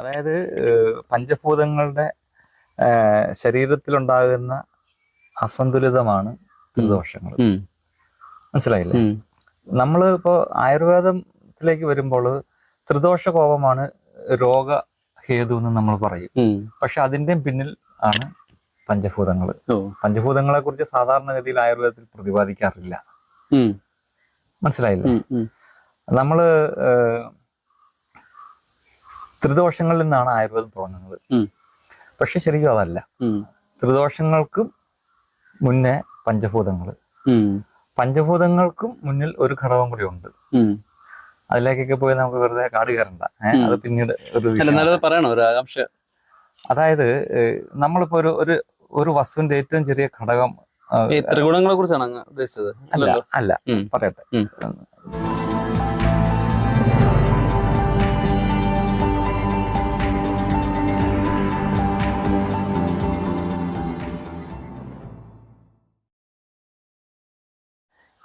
അതായത് പഞ്ചഭൂതങ്ങളുടെ ശരീരത്തിലുണ്ടാകുന്ന അസന്തുലിതമാണ് ത്രിദോഷങ്ങൾ മനസ്സിലായില്ലേ? നമ്മൾ ഇപ്പോൾ ആയുർവേദത്തിലേക്ക് വരുമ്പോൾ ത്രിദോഷ കോപമാണ് രോഗഹേതു എന്ന് നമ്മൾ പറയും. പക്ഷെ അതിന്റെ പിന്നിൽ ആണ് പഞ്ചഭൂതങ്ങൾ. പഞ്ചഭൂതങ്ങളെ കുറിച്ച് സാധാരണഗതിയിൽ ആയുർവേദത്തിൽ പ്രതിപാദിക്കാറില്ല. മനസ്സിലായില്ല. നമ്മൾ ത്രിദോഷങ്ങളിൽ നിന്നാണ് ആയുർവേദം തുടങ്ങുന്നത്. പക്ഷെ ശരിക്കും അതല്ല. ത്രിദോഷങ്ങൾക്കും മുന്നേ പഞ്ചഭൂതങ്ങൾ പഞ്ചഭൂതങ്ങൾക്കും മുന്നിൽ ഒരു ഘടകം കൂടി ഉണ്ട്. അതിലേക്കൊക്കെ പോയി നമുക്ക് വെറുതെ കാട് കയറണ്ട. അത് പിന്നീട് ഒരു പറയണോ ആകാംക്ഷ. അതായത് നമ്മളിപ്പോ ഒരു ഒരു ഒരു വസ്തുവിന്റെ ഏറ്റവും ചെറിയ ഘടകം ത്രിഗുണങ്ങളെ കുറിച്ചാണ് അല്ല അല്ല. പറയട്ടെ.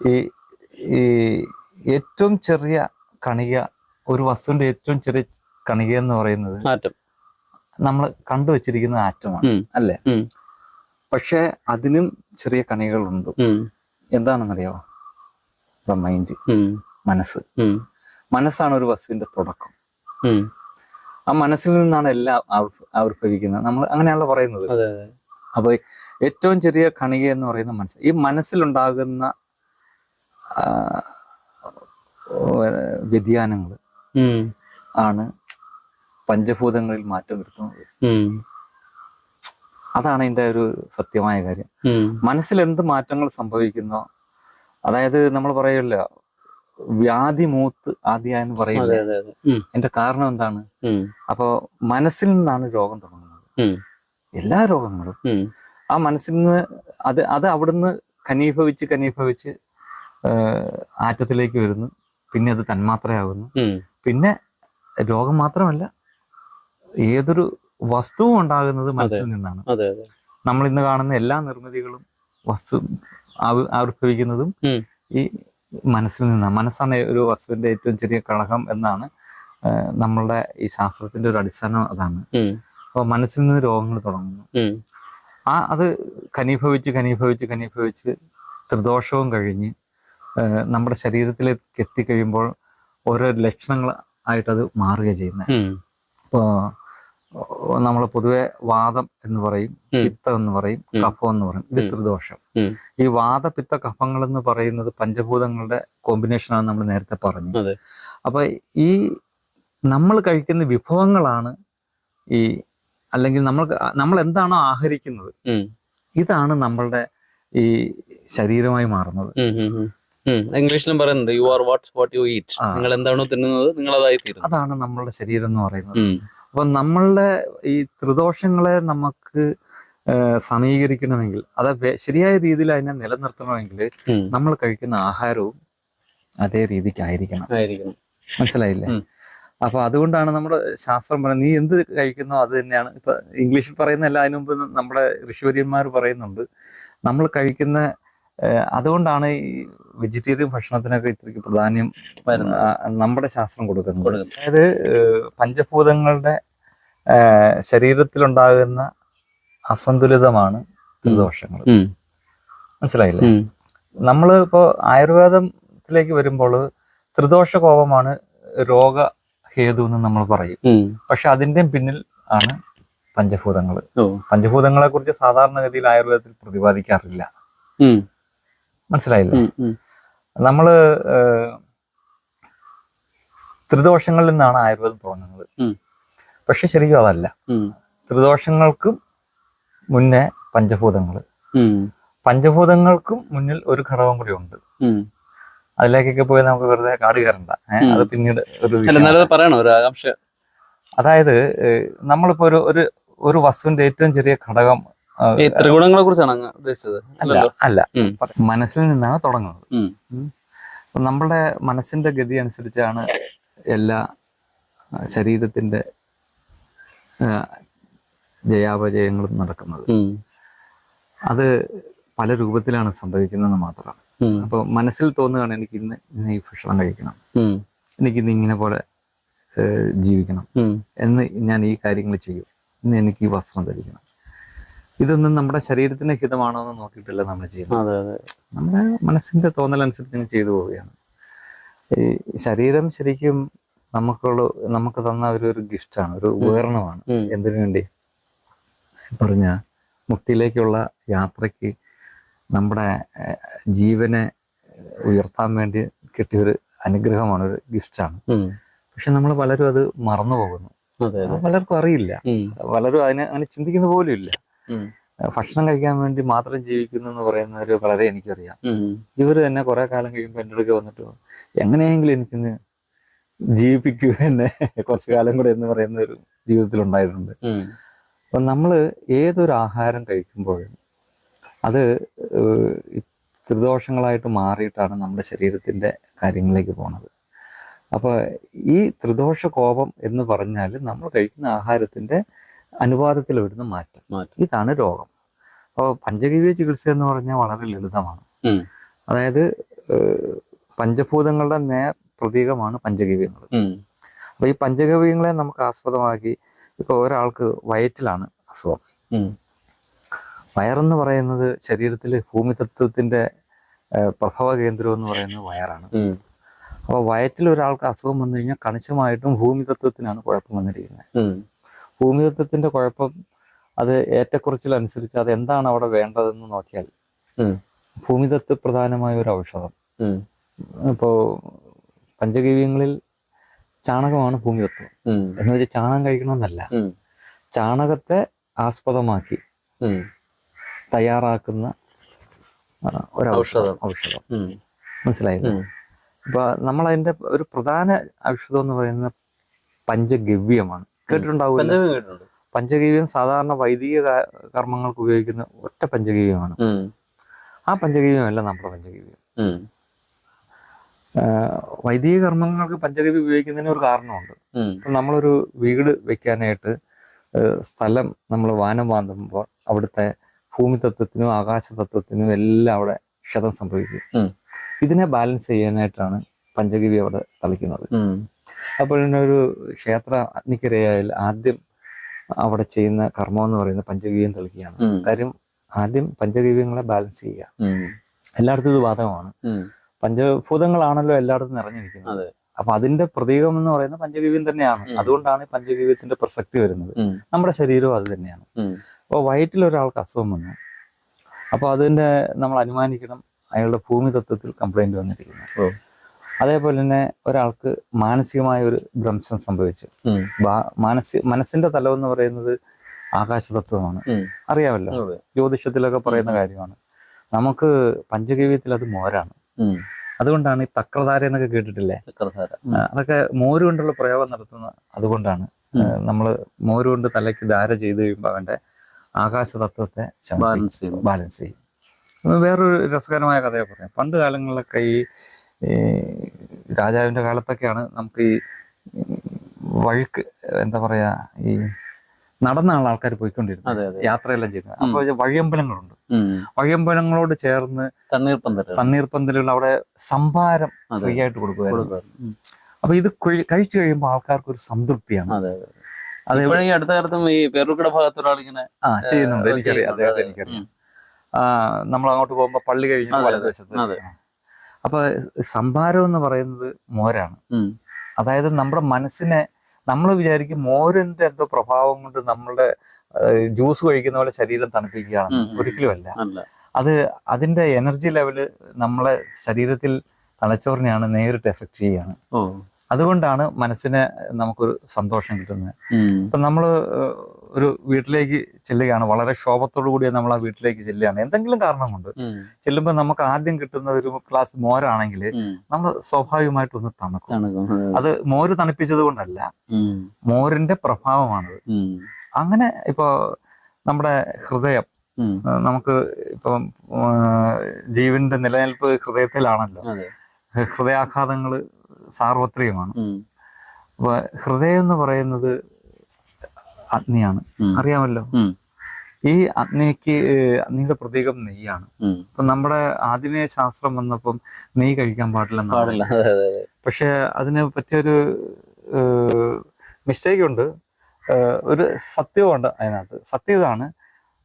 ഈ ഈ ഏറ്റവും ചെറിയ കണിക ഒരു വസ്തുവിന്റെ ഏറ്റവും ചെറിയ കണിക എന്ന് പറയുന്നത് നമ്മൾ കണ്ടുവച്ചിരിക്കുന്ന ആറ്റമാണ്. അല്ലേ. പക്ഷെ അതിനും ചെറിയ കണികളുണ്ട്. എന്താണെന്നറിയോ എന്താണെന്നറിയാമോ മൈൻഡ് മനസ്സ്. മനസ്സാണ് ഒരു വസ്തുവിന്റെ തുടക്കം. ആ മനസ്സിൽ നിന്നാണ് എല്ലാം ആവിർഭ- ആവിർഭവിക്കുന്നത് നമ്മൾ അങ്ങനെയാണല്ലോ പറയുന്നത്. അപ്പൊ ഏറ്റവും ചെറിയ കണിക എന്ന് പറയുന്ന മനസ്സ്. ഈ മനസ്സിലുണ്ടാകുന്ന വ്യതിയാനങ്ങൾ ആണ് പഞ്ചഭൂതങ്ങളിൽ മാറ്റം വരുത്തുന്നത്. അതാണ് അതിന്റെ ഒരു സത്യമായ കാര്യം. മനസ്സിൽ എന്ത് മാറ്റങ്ങൾ സംഭവിക്കുന്നോ അതായത് നമ്മൾ പറയല്ല വ്യാധി മൂത്ത് ആദ്യ എന്ന് പറയില്ല? അതെ ഉം, കാരണം എന്താണ്? അപ്പൊ മനസ്സിൽ നിന്നാണ് രോഗം തുടങ്ങുന്നത്. എല്ലാ രോഗങ്ങളും ആ മനസ്സിൽ നിന്ന് അത് അത് അവിടുന്ന് കനീഭവിച്ച് കനീഭവിച്ച് ആഹ് ആറ്റത്തിലേക്ക് വരുന്നു. പിന്നെ അത് തന്മാത്രയാകുന്നു. പിന്നെ രോഗം മാത്രമല്ല ഏതൊരു വസ്തുവും ഉണ്ടാകുന്നത് മനസ്സിൽ നിന്നാണ്. നമ്മൾ ഇന്ന് കാണുന്ന എല്ലാ നിർമ്മിതികളും വസ്തു ആവി- ആവിർഭവിക്കുന്നതും ഈ മനസ്സിൽ നിന്നാണ്. മനസ്സാണ് ഒരു വസ്തുവിന്റെ ഏറ്റവും ചെറിയ ഘടകം എന്നാണ് നമ്മളുടെ ഈ ശാസ്ത്രത്തിന്റെ ഒരു അടിസ്ഥാനം അതാണ്. അപ്പൊ മനസ്സിൽ നിന്ന് രോഗങ്ങൾ തുടങ്ങുന്നു. ആ അത് ഖനീഭവിച്ച് ഖനീഭവിച്ച് ഖനീഭവിച്ച് ത്രിദോഷവും കഴിഞ്ഞ് നമ്മുടെ ശരീരത്തിലേക്ക് എത്തിക്കഴിയുമ്പോൾ ഓരോ ലക്ഷണങ്ങൾ ആയിട്ടത് മാറുക ചെയ്യുന്നത് ഇപ്പോൾ നമ്മൾ പൊതുവെ വാദം എന്ന് പറയും. പിത്തം എന്ന് പറയും കഫം എന്ന് പറയും ഇത് ത്രിദോഷം ഈ വാദ പിത്ത കഫങ്ങൾ എന്ന് പറയുന്നത് പഞ്ചഭൂതങ്ങളുടെ കോമ്പിനേഷനാണ് നമ്മൾ നേരത്തെ പറഞ്ഞു അതെ. അപ്പൊ ഈ നമ്മൾ കഴിക്കുന്ന വിഭവങ്ങളാണ് ഈ അല്ലെങ്കിൽ നമ്മൾ നമ്മൾ എന്താണോ ആഹരിക്കുന്നത് ഇതാണ് നമ്മളുടെ ഈ ശരീരമായി മാറുന്നത്. ഇംഗ്ലീഷിലും പറയുന്നുണ്ട് you are what's what you eat നിങ്ങൾ എന്താണോ തിന്നുന്നത് നിങ്ങൾ അതായി തീരും അതാണ് നമ്മളുടെ ശരീരം എന്ന് പറയുന്നത്. അപ്പൊ നമ്മളുടെ ഈ ത്രിദോഷങ്ങളെ നമുക്ക് സമീകരിക്കണമെങ്കിൽ അത് ശരിയായ രീതിയിൽ അതിനെ നിലനിർത്തണമെങ്കിൽ നമ്മൾ കഴിക്കുന്ന ആഹാരവും അതേ രീതിക്കായിരിക്കണം. ആയിരിക്കണം. മനസ്സിലായില്ലേ. അപ്പൊ അതുകൊണ്ടാണ് നമ്മുടെ ശാസ്ത്രം പറയുന്നത് നീ എന്ത് കഴിക്കുന്നോ അത് തന്നെയാണ്. ഇപ്പൊ ഇംഗ്ലീഷിൽ പറയുന്ന എല്ലാ അതിനു മുമ്പ് നമ്മുടെ ഋഷിവര്യന്മാർ പറയുന്നുണ്ട് നമ്മൾ കഴിക്കുന്ന അതുകൊണ്ടാണ് ഈ വെജിറ്റേറിയൻ ഭക്ഷണത്തിനൊക്കെ ഇത്രയ്ക്ക് പ്രാധാന്യം. നമ്മുടെ ശാസ്ത്രം കൊടുക്കുന്നത്. അതായത് പഞ്ചഭൂതങ്ങളുടെ ശരീരത്തിലുണ്ടാകുന്ന അസന്തുലിതമാണ് ത്രിദോഷങ്ങൾ മനസ്സിലായില്ലേ? നമ്മൾ ഇപ്പോൾ ആയുർവേദത്തിലേക്ക് വരുമ്പോൾ ത്രിദോഷ കോപമാണ് രോഗ ഹേതു എന്ന് നമ്മൾ പറയും. പക്ഷെ അതിന്റെ പിന്നിൽ ആണ് പഞ്ചഭൂതങ്ങൾ. പഞ്ചഭൂതങ്ങളെ കുറിച്ച് സാധാരണഗതിയിൽ ആയുർവേദത്തിൽ പ്രതിപാദിക്കാറില്ല. മനസ്സിലായില്ലേ. നമ്മൾ ത്രിദോഷങ്ങളിൽ നിന്നാണ് ആയുർവേദം തുടങ്ങുന്നത്. പക്ഷെ ശരിക്കും അതല്ല. ത്രിദോഷങ്ങൾക്കും മുന്നേ പഞ്ചഭൂതങ്ങൾ. പഞ്ചഭൂതങ്ങൾക്കും മുന്നിൽ ഒരു ഘടകം കൂടി ഉണ്ട്. അതിലേക്കൊക്കെ പോയി നമുക്ക് വെറുതെ കാട് കയറണ്ട. അത് പിന്നീട് ഒരു അതായത് നമ്മളിപ്പോ ഒരു ഒരു വസ്തുവിന്റെ ഏറ്റവും ചെറിയ ഘടകം ത്രിഗുണങ്ങളെ കുറിച്ചാണ് ഉദ്ദേശിച്ചത്. അല്ല അല്ല. മനസ്സിൽ നിന്നാണ് തുടങ്ങുന്നത്. നമ്മളുടെ മനസ്സിന്റെ ഗതി അനുസരിച്ചാണ് എല്ലാ ശരീരത്തിന്റെ ജയാപജയങ്ങളും നടക്കുന്നത്. അത് പല രൂപത്തിലാണ് സംഭവിക്കുന്നത് മാത്രമാണ്. അപ്പൊ മനസ്സിൽ തോന്നുകയാണ് എനിക്ക് ഇന്ന് ഇന്ന് ഈ ഭക്ഷണം കഴിക്കണം. എനിക്ക് ഇന്ന് ഇങ്ങനെ പോലെ ജീവിക്കണം. എന്ന് ഞാൻ ഈ കാര്യങ്ങൾ ചെയ്യും. ഇന്ന് എനിക്ക് ഈ വസ്ത്രം ധരിക്കണം. ഇതൊന്നും നമ്മുടെ ശരീരത്തിന് ഹിതമാണോ എന്ന് നോക്കിയിട്ടല്ല നമ്മൾ ചെയ്യുന്നത്. നമ്മുടെ മനസ്സിന്റെ തോന്നലനുസരിച്ച് ഇങ്ങനെ ചെയ്തു പോവുകയാണ്. ഈ ശരീരം ശരിക്കും നമുക്കുള്ള നമുക്ക് തന്ന ഒരു ഒരു ഗിഫ്റ്റാണ് ഒരു ഉപകരണമാണ്. എന്തിനു വേണ്ടി? പറഞ്ഞ മുക്തിയിലേക്കുള്ള യാത്രയ്ക്ക് നമ്മുടെ ജീവനെ ഉയർത്താൻ വേണ്ടി കിട്ടിയ ഒരു അനുഗ്രഹമാണ് ഒരു ഗിഫ്റ്റാണ്. പക്ഷെ നമ്മൾ പലരും അത് മറന്നു പോകുന്നു. പലർക്കും അറിയില്ല. പലരും അതിനെ അങ്ങനെ ചിന്തിക്കുന്ന പോലും ഇല്ല. ഭക്ഷണം കഴിക്കാൻ വേണ്ടി മാത്രം ജീവിക്കുന്നു എന്ന് പറയുന്നവര് വളരെ എനിക്കറിയാം. ഉം. ഇവർ തന്നെ കുറെ കാലം കഴിയുമ്പോൾ എന്റെ അടുക്ക വന്നിട്ട് എങ്ങനെയെങ്കിലും എനിക്കിന്ന് ജീവിപ്പിക്കൂ എന്നെ കുറച്ചു കാലം കൂടെ എന്ന് പറയുന്ന ഒരു ജീവിതത്തിൽ ഉണ്ടായിട്ടുണ്ട് അപ്പൊ നമ്മൾ ഏതൊരു ആഹാരം കഴിക്കുമ്പോഴും അത് ത്രിദോഷങ്ങളായിട്ട് മാറിയിട്ടാണ് നമ്മുടെ ശരീരത്തിന്റെ കാര്യങ്ങളിലേക്ക് പോണത്. അപ്പോൾ ഈ ത്രിദോഷ കോപം എന്ന് പറഞ്ഞാൽ നമ്മൾ കഴിക്കുന്ന ആഹാരത്തിന്റെ അനുപാതത്തിൽ വരുന്ന മാറ്റം. ഇതാണ് രോഗം. അപ്പോൾ പഞ്ചഗവ്യ ചികിത്സ എന്ന് പറഞ്ഞാൽ വളരെ ലളിതമാണ്. അതായത് പഞ്ചഭൂതങ്ങളുടെ നേർ പ്രതീകമാണ് പഞ്ചഗവ്യങ്ങൾ. അപ്പൊ ഈ പഞ്ചഗവ്യങ്ങളെ നമുക്ക് ആസ്പദമാക്കി ഇപ്പൊ ഒരാൾക്ക് വയറ്റിലാണ് അസുഖം. വയറെന്ന് പറയുന്നത് ശരീരത്തിൽ ഭൂമിതത്വത്തിന്റെ പ്രഭവ കേന്ദ്രം എന്ന് പറയുന്നത് വയറാണ്. അപ്പൊ അപ്പോൾ വയറ്റിൽ ഒരാൾക്ക് അസുഖം വന്നു കഴിഞ്ഞാൽ കണിശമായിട്ടും ഭൂമിതത്വത്തിനാണ് കുഴപ്പം വന്നിരിക്കുന്നത്. ഭൂമിതത്വത്തിന്റെ കുഴപ്പം അത് ഏറ്റക്കുറച്ചിലനുസരിച്ച് അത് എന്താണ് അവിടെ വേണ്ടതെന്ന് നോക്കിയാൽ. ഭൂമിതത്വ പ്രധാനമായ ഒരു ഔഷധം. ഇപ്പോ പഞ്ചഗീവ്യങ്ങളിൽ ചാണകമാണ് ഭൂമിതത്വം. എന്ന് വെച്ചാൽ ചാണകം കഴിക്കണമെന്നല്ല. ചാണകത്തെ ആസ്പദമാക്കി തയ്യാറാക്കുന്ന ഒരു ഔഷധം. ഔഷധം. മനസ്സിലായില്ലേ. അപ്പൊ നമ്മൾ അതിന്റെ ഒരു പ്രധാന ഔഷധം എന്ന് പറയുന്നത് പഞ്ചഗവ്യമാണ്. കേട്ടിട്ടുണ്ടാവില്ല പഞ്ചഗീവ്യം സാധാരണ വൈദിക കർമ്മങ്ങൾക്ക് ഉപയോഗിക്കുന്ന ഒറ്റ പഞ്ചഗവ്യമാണ് ആ പഞ്ചഗവ്യമല്ല നമ്മുടെ പഞ്ചഗവ്യം വൈദിക കർമ്മങ്ങൾക്ക് പഞ്ചഗവ്യം ഉപയോഗിക്കുന്നതിന് ഒരു കാരണമുണ്ട്. നമ്മളൊരു വീട് വെക്കാനായിട്ട് സ്ഥലം നമ്മൾ വാനം വാന്തുമ്പോൾ അവിടുത്തെ ഭൂമി തത്വത്തിനും ആകാശ തത്വത്തിനും എല്ലാം അവിടെ ക്ഷതം സംഭവിക്കും. ഇതിനെ ബാലൻസ് ചെയ്യാനായിട്ടാണ് പഞ്ചഗവി അവിടെ തളിക്കുന്നത്. അപ്പോൾ തന്നെ ഒരു ക്ഷേത്ര അഗ്നിക്കിരയായാൽ ആദ്യം അവിടെ ചെയ്യുന്ന കർമ്മം എന്ന് പറയുന്നത് പഞ്ചഗവ്യം തെളിക്കുകയാണ്. കാര്യം ആദ്യം പഞ്ചഗവ്യങ്ങളെ ബാലൻസ് ചെയ്യുക. എല്ലായിടത്തും ഇത് ബാധകമാണ് പഞ്ചഭൂതങ്ങളാണല്ലോ എല്ലായിടത്തും നിറഞ്ഞിരിക്കുന്നത്. അപ്പൊ അതിന്റെ പ്രതീകം എന്ന് പറയുന്നത് പഞ്ചഗവ്യം തന്നെയാണ്. അതുകൊണ്ടാണ് പഞ്ചഗീവ്യത്തിന്റെ പ്രസക്തി വരുന്നത്. നമ്മുടെ ശരീരവും അത് തന്നെയാണ്. അപ്പോൾ വയറ്റിൽ ഒരാൾക്ക് അസുഖം വന്നു. അപ്പോൾ അതിന്റെ നമ്മൾ അനുമാനിക്കണം. അയാളുടെ ഭൂമി തത്വത്തിൽ കംപ്ലൈന്റ് വന്നിരിക്കുന്നു. അതേപോലെ തന്നെ ഒരാൾക്ക് മാനസികമായ ഒരു ഭ്രംശം സംഭവിച്ചു. മാനസിക മനസ്സിന്റെ തലം എന്ന് പറയുന്നത് ആകാശതത്വമാണ്. അറിയാമല്ലോ? ജ്യോതിഷത്തിലൊക്കെ പറയുന്ന കാര്യമാണ്. നമുക്ക് പഞ്ചഗവ്യത്തിൽ അത് മോരാണ്. അതുകൊണ്ടാണ് ഈ തക്രധാര എന്നൊക്കെ കേട്ടിട്ടില്ലേ? അതൊക്കെ മോര് കൊണ്ടുള്ള പ്രയോഗം നടത്തുന്ന അതുകൊണ്ടാണ്. നമ്മൾ നമ്മൾ മോര് കൊണ്ട് തലയ്ക്ക് ധാര ചെയ്ത് കഴിയുമ്പോൾ അവന്റെ ആകാശതത്വത്തെ. ബാലൻസ് ചെയ്യുന്നു ബാലൻസ് ചെയ്യും. വേറൊരു രസകരമായ കഥയെ പറയാം. പണ്ട് കാലങ്ങളിലൊക്കെ ഈ ഈ രാജാവിന്റെ കാലത്തൊക്കെയാണ് നമുക്ക് ഈ വഴിക്ക് എന്താ പറയാ ഈ നടന്നാണ് ആൾക്കാർ പോയിക്കൊണ്ടിരുന്നത്. യാത്രയെല്ലാം ചെയ്യുന്നത് അപ്പോൾ വഴിയമ്പലങ്ങളുണ്ട്. വഴിയമ്പലങ്ങളോട് ചേർന്ന് തണ്ണീർ പന്തൽ തണ്ണീർപ്പന്തലുകൾ അവിടെ സംഭാരം ഫ്രീ ആയിട്ട് കൊടുക്കുക. അപ്പൊ ഇത് കഴിച്ചു കഴിയുമ്പോൾ ആൾക്കാർക്ക് ഒരു സംതൃപ്തിയാണ്. അതെ അതെ. അത് ഈ അടുത്ത കാലത്തും ഈ പേരൂർക്കട ഭാഗത്ത് ഒരാളിങ്ങനെ ആ ചെയ്യുന്നുണ്ട്. എനിക്കറിയാം. അദ്ദേഹത്തെ. എനിക്കറിയാം ആ നമ്മൾ അങ്ങോട്ട് പോകുമ്പോൾ പള്ളി കഴിഞ്ഞ്. വലതുവശത്ത്. അപ്പൊ സംഭാരം എന്ന് പറയുന്നത് മോരാണ്. അതായത് നമ്മുടെ മനസ്സിനെ നമ്മൾ വിചാരിക്കും മോരിന്റെ എന്തോ പ്രഭാവം കൊണ്ട് നമ്മളുടെ ജ്യൂസ് കഴിക്കുന്ന പോലെ ശരീരം തണുപ്പിക്കുകയാണ്. ഒരിക്കലുമല്ല. അല്ല. അത് അതിന്റെ എനർജി ലെവൽ നമ്മളെ ശരീരത്തിൽ തലച്ചോറിനെയാണ് നേരിട്ട് എഫക്ട് ചെയ്യുകയാണ് അതുകൊണ്ടാണ് മനസ്സിന് നമുക്കൊരു സന്തോഷം കിട്ടുന്നത്. ഇപ്പൊ നമ്മൾ ഒരു വീട്ടിലേക്ക് ചെല്ലുകയാണ്. വളരെ ക്ഷോഭത്തോടു കൂടി നമ്മൾ ആ വീട്ടിലേക്ക് ചെല്ലുകയാണ്. എന്തെങ്കിലും കാരണം കൊണ്ട് ചെല്ലുമ്പോൾ നമുക്ക് ആദ്യം കിട്ടുന്ന ഒരു ക്ലാസ് മോരാണെങ്കിൽ. നമ്മൾ സ്വാഭാവികമായിട്ട് ഒന്ന് തണുക്കും. അത് മോര് തണുപ്പിച്ചത് കൊണ്ടല്ല. മോരിന്റെ പ്രഭാവമാണത്. അങ്ങനെ ഇപ്പൊ നമ്മുടെ ഹൃദയം നമുക്ക് ഇപ്പം ജീവന്റെ നിലനിൽപ്പ് ഹൃദയത്തിലാണല്ലോ. ഹൃദയാഘാതങ്ങൾ ഹൃദയാഘാതങ്ങൾ സാർവത്രികമാണ്. അപ്പൊ ഹൃദയം എന്ന് പറയുന്നത് അഗ്നിയാണ്. അറിയാമല്ലോ? ഈ അഗ്നിക്ക് അഗ്നിയുടെ പ്രതീകം നെയ്യാണ്. ഇപ്പൊ നമ്മുടെ ആധുനിക ശാസ്ത്രം വന്നപ്പം നെയ്യ് കഴിക്കാൻ പാടില്ല പക്ഷെ അതിന് പറ്റിയൊരു മിസ്റ്റേക്ക് ഉണ്ട്. ഒരു സത്യമുണ്ട് അതിനകത്ത്. സത്യം ഇതാണ്.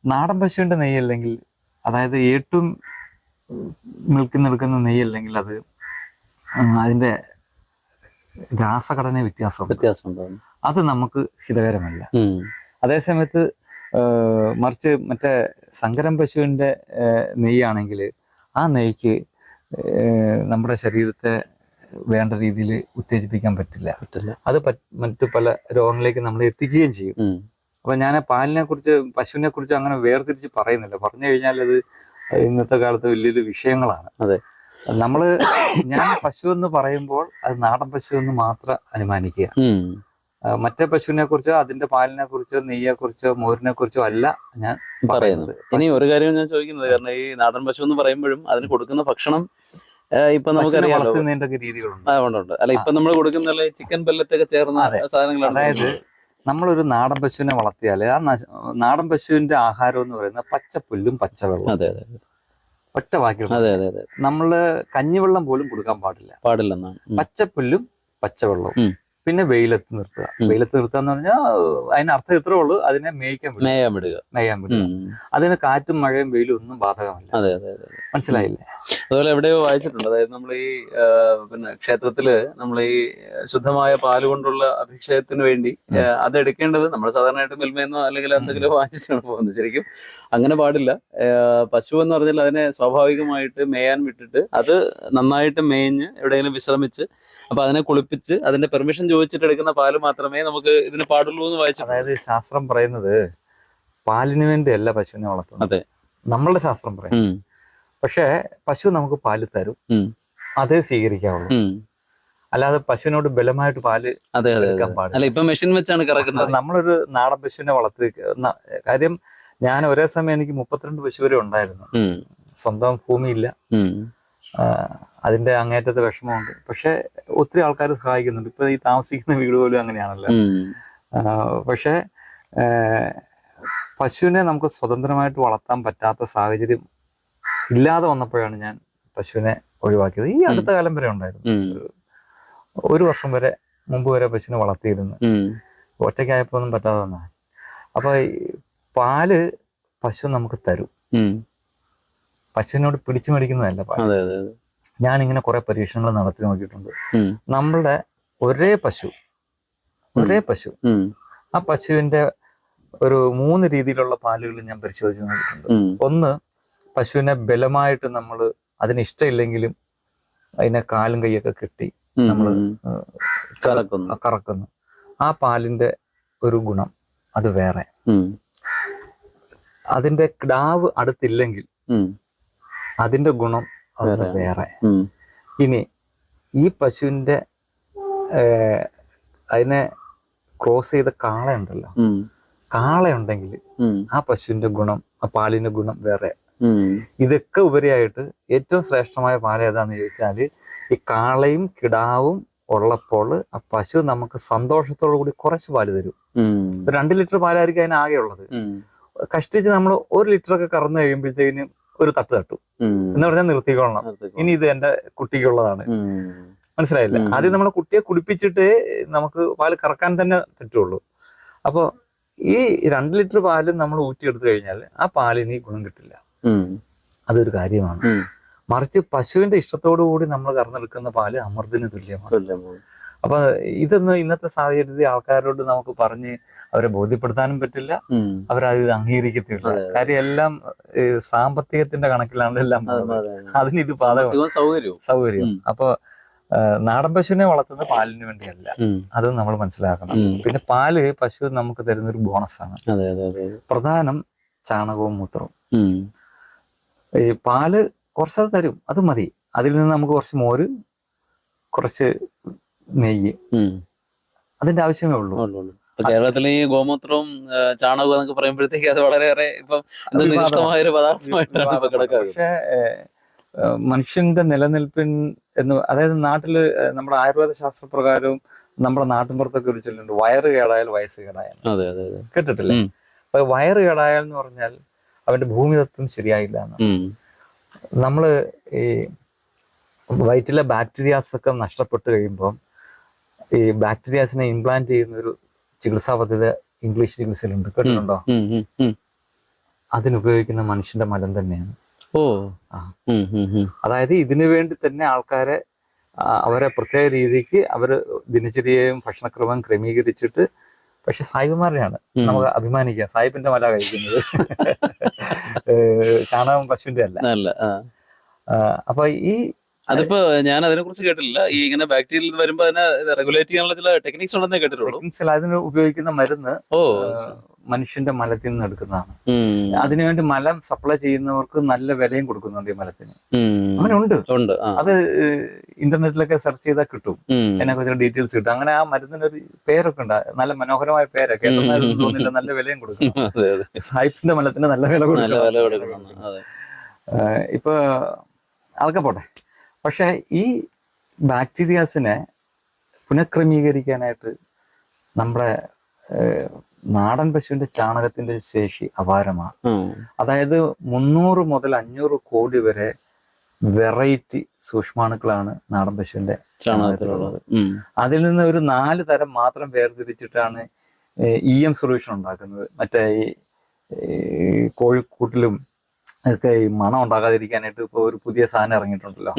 നാടൻ പശുവിന്റെ നെയ്യ് അല്ലെങ്കിൽ അതായത് ഏറ്റവും മിൽക്കി നിൽക്കുന്ന നെയ്യ് അല്ലെങ്കിൽ അത് അതിന്റെ രാസഘടന വ്യത്യാസം ഉണ്ടാവും അത് നമുക്ക് ഹിതകരമല്ല. അതേ അതേസമയത്ത് മറിച്ച് മറ്റേ സങ്കരം പശുവിന്റെ നെയ്യാണെങ്കിൽ ആ നെയ്ക്ക് നമ്മുടെ ശരീരത്തെ വേണ്ട രീതിയിൽ ഉത്തേജിപ്പിക്കാൻ പറ്റില്ല. പറ്റില്ല. അത് മറ്റു പല രോഗങ്ങളിലേക്ക് നമ്മൾ എത്തിക്കുകയും ചെയ്യും. അപ്പൊ ഞാൻ പാലിനെ കുറിച്ച് പശുവിനെ കുറിച്ച് അങ്ങനെ വേർതിരിച്ച് പറയുന്നില്ല. പറഞ്ഞു കഴിഞ്ഞാൽ അത് ഇന്നത്തെ കാലത്ത് വലിയൊരു വിഷയങ്ങളാണ്. അതെ. നമ്മൾ ഞാൻ പശു എന്ന് പറയുമ്പോൾ അത് നാടൻ പശു എന്ന് മാത്രം അനുമാനിക്കുക. മറ്റേ പശുവിനെ കുറിച്ചോ അതിന്റെ പാലിനെ കുറിച്ചോ നെയ്യെ കുറിച്ചോ മോരിനെ കുറിച്ചോ അല്ല ഞാൻ പറയുന്നത്. ഇനി ഒരു കാര്യം ഞാൻ ചോദിക്കുന്നത് കാരണം ഈ നാടൻ പശു എന്ന് പറയുമ്പോഴും അതിന് കൊടുക്കുന്ന ഭക്ഷണം ഇപ്പൊ നമുക്ക് നമുക്കറിയാലോ. രീതികളുണ്ട്. അല്ല ഇപ്പൊ നമ്മൾ കൊടുക്കുന്ന ചിക്കൻ പെല്ലറ്റ് ഒക്കെ ചേർന്ന സാധനങ്ങൾ സാധനങ്ങളാണ് അതായത് നമ്മളൊരു നാടൻ പശുവിനെ വളർത്തിയാൽ ആ നാടൻ പശുവിന്റെ ആഹാരം എന്ന് പറയുന്നത് പച്ചപ്പുല്ലും പച്ചവെള്ളം അതെ അതെ ഒറ്റ വാക്കിൽ അതെ അതെ അതെ. നമ്മൾ കഞ്ഞിവെള്ളം പോലും കൊടുക്കാൻ പാടില്ല. പാടില്ലെന്നാണ്. പച്ചപ്പുല്ലും പച്ചവെള്ളവും. പിന്നെ വെയിലത്ത് നിർത്തുക. വെയിലത്ത് നിർത്തുക എന്ന് പറഞ്ഞാൽ അതിനർത്ഥം ഇത്രേ ഉള്ളൂ. അതിനെ മേയ്ക്കാൻ മേയാൻ വിടുക. മേയാൻ വിടുക. അതിന് കാറ്റും മഴയും വെയിലും ഒന്നും ബാധകമല്ല. മനസ്സിലായില്ലേ? അതുപോലെ എവിടെയോ വായിച്ചിട്ടുണ്ട്. അതായത് നമ്മൾ ഈ പിന്നെ ക്ഷേത്രത്തിൽ നമ്മൾ ഈ ശുദ്ധമായ പാൽ കൊണ്ടുള്ള അഭിഷേകത്തിന് വേണ്ടി അത് എടുക്കേണ്ടത് നമ്മൾ സാധാരണയായിട്ട് മിൽമയെന്നോ അല്ലെങ്കിൽ എന്തെങ്കിലും വാങ്ങിച്ചിട്ടാണ് പോകുന്നത്. ശരിക്കും അങ്ങനെ പാടില്ല. പശു എന്ന് പറഞ്ഞാൽ അതിനെ സ്വാഭാവികമായിട്ട് മേയാൻ വിട്ടിട്ട് അത് നന്നായിട്ട് മേഞ്ഞ് എവിടെയെങ്കിലും വിശ്രമിച്ച് അപ്പൊ അതിനെ കുളിപ്പിച്ച് അതിന്റെ പെർമിഷൻ ചോദിച്ചിട്ട് എടുക്കുന്ന പാൽ മാത്രമേ നമുക്ക് ഇതിന് പാടുള്ളൂ എന്ന് വായിച്ചു അതായത് ശാസ്ത്രം പറയുന്നത് പാലിന് വേണ്ടിയല്ല പശുവിനെ വളർത്തുന്നത്. അതെ. നമ്മളുടെ ശാസ്ത്രം പറയും പക്ഷേ പശു നമുക്ക് പാൽ തരും. അതേ സ്വീകരിക്കാവുള്ളൂ. അല്ലാതെ പശുവിനോട് ബലമായിട്ട് പാൽ എടുക്കാൻ പാടില്ല. അല്ല ഇപ്പൊ മെഷീൻ വെച്ചാണ് കറക്കുന്നത്. നമ്മളൊരു നാടൻ പശുവിനെ വളർത്തി കാര്യം ഞാൻ ഒരേ സമയം എനിക്ക് മുപ്പത്തിരണ്ട് പശു വരെ ഉണ്ടായിരുന്നു. സ്വന്തം ഭൂമിയില്ല. അതിന്റെ അങ്ങേറ്റത്തെ വിഷമമുണ്ട്. പക്ഷെ ഒത്തിരി ആൾക്കാർ സഹായിക്കുന്നുണ്ട്. ഇപ്പൊ ഈ താമസിക്കുന്ന വീട് പോലും അങ്ങനെയാണല്ലോ. പക്ഷെ പശുവിനെ നമുക്ക് സ്വതന്ത്രമായിട്ട് വളർത്താൻ പറ്റാത്ത സാഹചര്യം ഇല്ലാതെ വന്നപ്പോഴാണ് ഞാൻ പശുവിനെ ഒഴിവാക്കിയത്. ഈ അടുത്ത കാലം വരെ ഉണ്ടായിരുന്നു. ഒരു വർഷം വരെ മുമ്പ് വരെ പശുവിനെ വളർത്തിയിരുന്നു. ഒറ്റയ്ക്കായപ്പോ ഒന്നും പറ്റാതെ തന്നെ അപ്പൊ പാൽ പശു നമുക്ക് തരും. പശുവിനോട് പിടിച്ചു മേടിക്കുന്നതല്ല അതെ ഞാൻ ഇങ്ങനെ കുറെ പരീക്ഷണങ്ങൾ നടത്തി നോക്കിയിട്ടുണ്ട്. നമ്മളുടെ ഒരേ പശു ഒരേ പശു ആ പശുവിന്റെ ഒരു മൂന്ന് രീതിയിലുള്ള പാലുകൾ ഞാൻ പരിശോധിച്ച് നോക്കിയിട്ടുണ്ട്. ഒന്ന് പശുവിനെ ബലമായിട്ട് നമ്മൾ അതിന് ഇഷ്ടമില്ലെങ്കിലും അതിനെ കാലും കൈയൊക്കെ കെട്ടി നമ്മൾ. കറക്കുന്നു. ആ പാലിന്റെ ഒരു ഗുണം അത് വേറെ. അതിന്റെ കിടാവ് അടുത്തില്ലെങ്കിൽ. അതിന്റെ ഗുണം വേറെ. ഇനി ഈ പശുവിന്റെ അതിനെ ക്രോസ് ചെയ്ത കാളയുണ്ടല്ലോ. കാളയുണ്ടെങ്കിൽ ആ പശുവിന്റെ ഗുണം ആ പാലിന്റെ ഗുണം വേറെ ഇതൊക്കെ ഉപരിയായിട്ട് ഏറ്റവും ശ്രേഷ്ഠമായ പാൽ ഏതാന്ന് ചോദിച്ചാൽ ഈ കാളയും കിടാവും ഉള്ളപ്പോൾ ആ പശു നമുക്ക് സന്തോഷത്തോടു കൂടി കുറച്ച് പാൽ തരും. രണ്ട് ലിറ്റർ പാലായിരിക്കും അതിന് ആകെ ഉള്ളത്. കഷ്ടിച്ച് നമ്മൾ ഒരു ലിറ്റർ ഒക്കെ കറന്നു കഴിയുമ്പോഴത്തേക്കിനും ഒരു തട്ട് തട്ടു. എന്ന് പറഞ്ഞാൽ നിർത്തിക്കൊള്ളണം. ഇനി ഇത് എന്റെ കുട്ടിക്കുള്ളതാണ്. മനസ്സിലായില്ല? ആദ്യം നമ്മളെ കുട്ടിയെ കുടിപ്പിച്ചിട്ട് നമുക്ക് പാൽ കറക്കാൻ തന്നെ പറ്റുള്ളൂ. അപ്പോൾ ഈ രണ്ട് ലിറ്റർ പാൽ നമ്മൾ ഊറ്റിയെടുത്തു കഴിഞ്ഞാൽ ആ പാലിന് ഈ ഗുണം കിട്ടില്ല. അതൊരു കാര്യമാണ്. മറിച്ച് പശുവിന്റെ ഇഷ്ടത്തോടു കൂടി നമ്മൾ കറന്നെടുക്കുന്ന പാൽ അമൃതിന് തുല്യമാണ്. അപ്പൊ ഇതൊന്ന് ഇന്നത്തെ സാഹചര്യത്തിൽ ആൾക്കാരോട് നമുക്ക് പറഞ്ഞ് അവരെ ബോധ്യപ്പെടുത്താനും പറ്റില്ല. അവരത് അംഗീകരിക്കത്തില്ല. കാര്യം എല്ലാം സാമ്പത്തികത്തിന്റെ കണക്കിലാണ് എല്ലാം. അതിന് ഇത് പാതകം സൗകര്യം. അപ്പൊ നാടൻ പശുവിനെ വളർത്തുന്നത് പാലിന് വേണ്ടിയല്ല. അത് നമ്മൾ മനസ്സിലാക്കണം. പിന്നെ പാൽ പശു നമുക്ക് തരുന്ന ഒരു ബോണസാണ്. പ്രധാനം ചാണകവും മൂത്രവും. ഈ പാൽ കുറച്ചത് തരും. അത് മതി. അതിൽ നിന്ന് നമുക്ക് കുറച്ച് മോര് കുറച്ച് നെയ്യ്. അതിന്റെ ആവശ്യമേ ഉള്ളൂ. കേരളത്തിലെ ഈ ഗോമൂത്രവും ചാണകവും എന്നൊക്കെ പറയുമ്പോഴത്തേക്ക് അത് വളരെയേറെ ഇപ്പം വിവാദമാണ്. ഒരു പദാർത്ഥമായിട്ടാണ് പക്ഷേ മനുഷ്യന്റെ നിലനിൽപ്പിൻ എന്ന് അതായത് നാട്ടിൽ നമ്മുടെ ആയുർവേദ ശാസ്ത്രപ്രകാരവും നമ്മുടെ നാട്ടിൻപുറത്തൊക്കെ ഒരു ചൊല്ലുണ്ട് വയറ് കേടായാൽ വയസ്സ് കേടായാൽ. കേട്ടിട്ടില്ലേ. അപ്പൊ വയറ് കേടായാൽ എന്ന് പറഞ്ഞാൽ അവന്റെ ഭൂമിതത്വം ശരിയായില്ല എന്ന്. നമ്മൾ ഈ വയറ്റിലെ ബാക്ടീരിയാസ് ഒക്കെ നഷ്ടപ്പെട്ട് കഴിയുമ്പോൾ ഈ ബാക്ടീരിയാസിനെ ഇംപ്ലാന്റ് ചെയ്യുന്ന ഒരു ചികിത്സാ പദ്ധതി ഇംഗ്ലീഷ് ചികിത്സയിലുണ്ട്. കേട്ടിട്ടുണ്ടോ. അതിനുപയോഗിക്കുന്ന മനുഷ്യന്റെ മലം തന്നെയാണ്. ഓ. അതായത് ഇതിനു വേണ്ടി തന്നെ ആൾക്കാരെ അവരെ പ്രത്യേക രീതിക്ക് അവർ ദിനചര്യയും ഭക്ഷണക്രമം ക്രമീകരിച്ചിട്ട് പക്ഷെ സായിബുമാരെയാണ് ഉം. നമുക്ക് അഭിമാനിക്കാം. സായിബിന്റെ മല കഴിക്കുന്നത്. ചാണകം പശുവിന്റെ അല്ല. അപ്പൊ ഈ അതിപ്പോ ഞാൻ അതിനെ കുറിച്ച് കേട്ടില്ല ഈ ഇങ്ങനെ ബാക്ടീരിയൽ വരുമ്പോ അതിനെ റെഗുലേറ്റ് ചെയ്യാനുള്ള ചില ടെക്നിക്സ് ഉണ്ടെന്നേ കേട്ടിട്ടുള്ളൂ. അതിന് ഉപയോഗിക്കുന്ന മരുന്ന് ഓ മനുഷ്യന്റെ മലത്തിൽ നിന്ന് എടുക്കുന്നതാണ്. അതിനുവേണ്ടി മലം സപ്ലൈ ചെയ്യുന്നവർക്ക് നല്ല വിലയും കൊടുക്കുന്നുണ്ട് ഈ മലത്തിന്. അങ്ങനെ ഉണ്ട് ഉണ്ട് അത് ഇന്റർനെറ്റിലൊക്കെ സെർച്ച് ചെയ്താൽ കിട്ടും. എന്നെ കുറിച്ച് ഡീറ്റെയിൽസ് കിട്ടും. അങ്ങനെ ആ മരുന്നിനൊരു പേരൊക്കെ ഉണ്ട്. നല്ല മനോഹരമായ പേരൊക്കെ തോന്നില്ല നല്ല വിലയും കൊടുക്കും സായിപ്പിന്റെ മലത്തിന് നല്ല വില കൊടുക്കും ഇപ്പൊ അതൊക്കെ പോട്ടെ. പക്ഷെ ഈ ബാക്ടീരിയാസിനെ പുനഃക്രമീകരിക്കാനായിട്ട് നമ്മുടെ നാടൻ പശുവിന്റെ ചാണകത്തിന്റെ ശേഷി അപാരമാണ്. അതായത് മുന്നൂറ് മുതൽ അഞ്ഞൂറ് കോടി വരെ വെറൈറ്റി സൂക്ഷ്മാണുക്കളാണ് നാടൻ പശുവിന്റെ ചാണകത്തിലുള്ളത്. അതിൽ നിന്ന് ഒരു നാല് തരം മാത്രം വേർതിരിച്ചിട്ടാണ് ഇ എം സൊല്യൂഷൻ ഉണ്ടാക്കുന്നത്. മറ്റേ ഈ കോഴിക്കൂട്ടിലും ഒക്കെ ഈ മണം ഉണ്ടാകാതിരിക്കാനായിട്ട് ഇപ്പോൾ ഒരു പുതിയ സാധനം ഇറങ്ങിയിട്ടുണ്ടല്ലോ.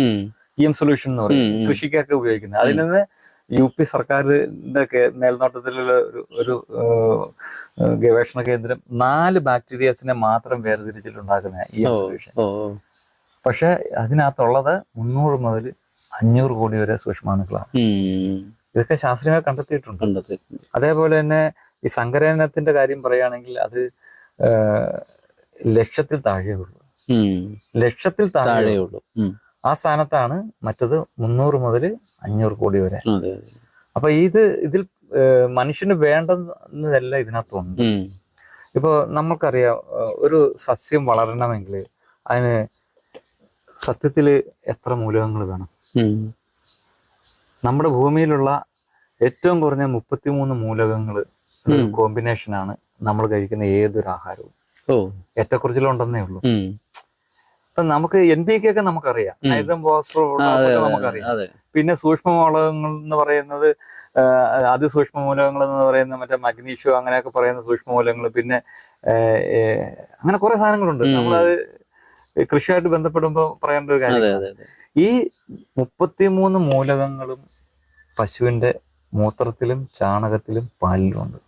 ഇ എം സൊല്യൂഷൻ എന്ന് പറയും. കൃഷിക്കൊക്കെ ഉപയോഗിക്കുന്നത്. അതിൽ നിന്ന് യു പി സർക്കാരിന്റെ മേൽനോട്ടത്തിലുള്ള ഒരു ഒരു ഗവേഷണ കേന്ദ്രം നാല് ബാക്ടീരിയസിനെ മാത്രം വേർതിരിച്ചിട്ടുണ്ടാക്കുന്ന ഈ സൊല്യൂഷൻ. പക്ഷെ അതിനകത്തുള്ളത് മുന്നൂറ് മുതൽ അഞ്ഞൂറ് കോടി വരെ സൂക്ഷ്മാണുക്കളാണ്. ഇതൊക്കെ ശാസ്ത്രീയമായി കണ്ടെത്തിയിട്ടുണ്ട്. അതേപോലെ തന്നെ ഈ സങ്കരനത്തിന്റെ കാര്യം പറയുകയാണെങ്കിൽ അത് ലക്ഷത്തിൽ താഴെയുള്ളൂ ലക്ഷത്തിൽ താഴെയുള്ളൂ. ആ സ്ഥാനത്താണ് മറ്റത് മുന്നൂറ് മുതൽ അഞ്ഞൂറ് കോടി വരെ. അപ്പൊ ഇത് ഇതിൽ മനുഷ്യന് വേണ്ടതല്ല ഇതിനകത്തുണ്ട്. ഇപ്പൊ നമ്മൾക്കറിയാം ഒരു സസ്യം വളരണമെങ്കിൽ അതിന് സത്യത്തിൽ എത്ര മൂലകങ്ങൾ വേണം. നമ്മുടെ ഭൂമിയിലുള്ള ഏറ്റവും കുറഞ്ഞ മുപ്പത്തിമൂന്ന് മൂലകങ്ങൾ. കോമ്പിനേഷനാണ് നമ്മൾ കഴിക്കുന്ന ഏതൊരു ആഹാരവും. ഏറ്റക്കുറച്ചിലുണ്ടെന്നേ ഉള്ളൂ. ഉം. ഇപ്പൊ നമുക്ക് എൻ പി കെ ഒക്കെ നമുക്കറിയാം. നൈട്രം ഫോസ്ഫറസ് നമുക്കറിയാം. പിന്നെ സൂക്ഷ്മ മൂലകങ്ങൾ എന്ന് പറയുന്നത് അതിസൂക്ഷ്മ മൂലകങ്ങൾ എന്ന് പറയുന്ന മറ്റേ മഗ്നീഷ്യം അങ്ങനെയൊക്കെ പറയുന്ന സൂക്ഷ്മ മൂലകങ്ങൾ പിന്നെ അങ്ങനെ കുറെ സാധനങ്ങളുണ്ട്. നമ്മളത് കൃഷിയായിട്ട് ബന്ധപ്പെടുമ്പോൾ പറയേണ്ട ഒരു കാര്യം ഈ മുപ്പത്തിമൂന്ന് മൂലകങ്ങളും പശുവിന്റെ മൂത്രത്തിലും ചാണകത്തിലും പാലിലും ഉണ്ട്.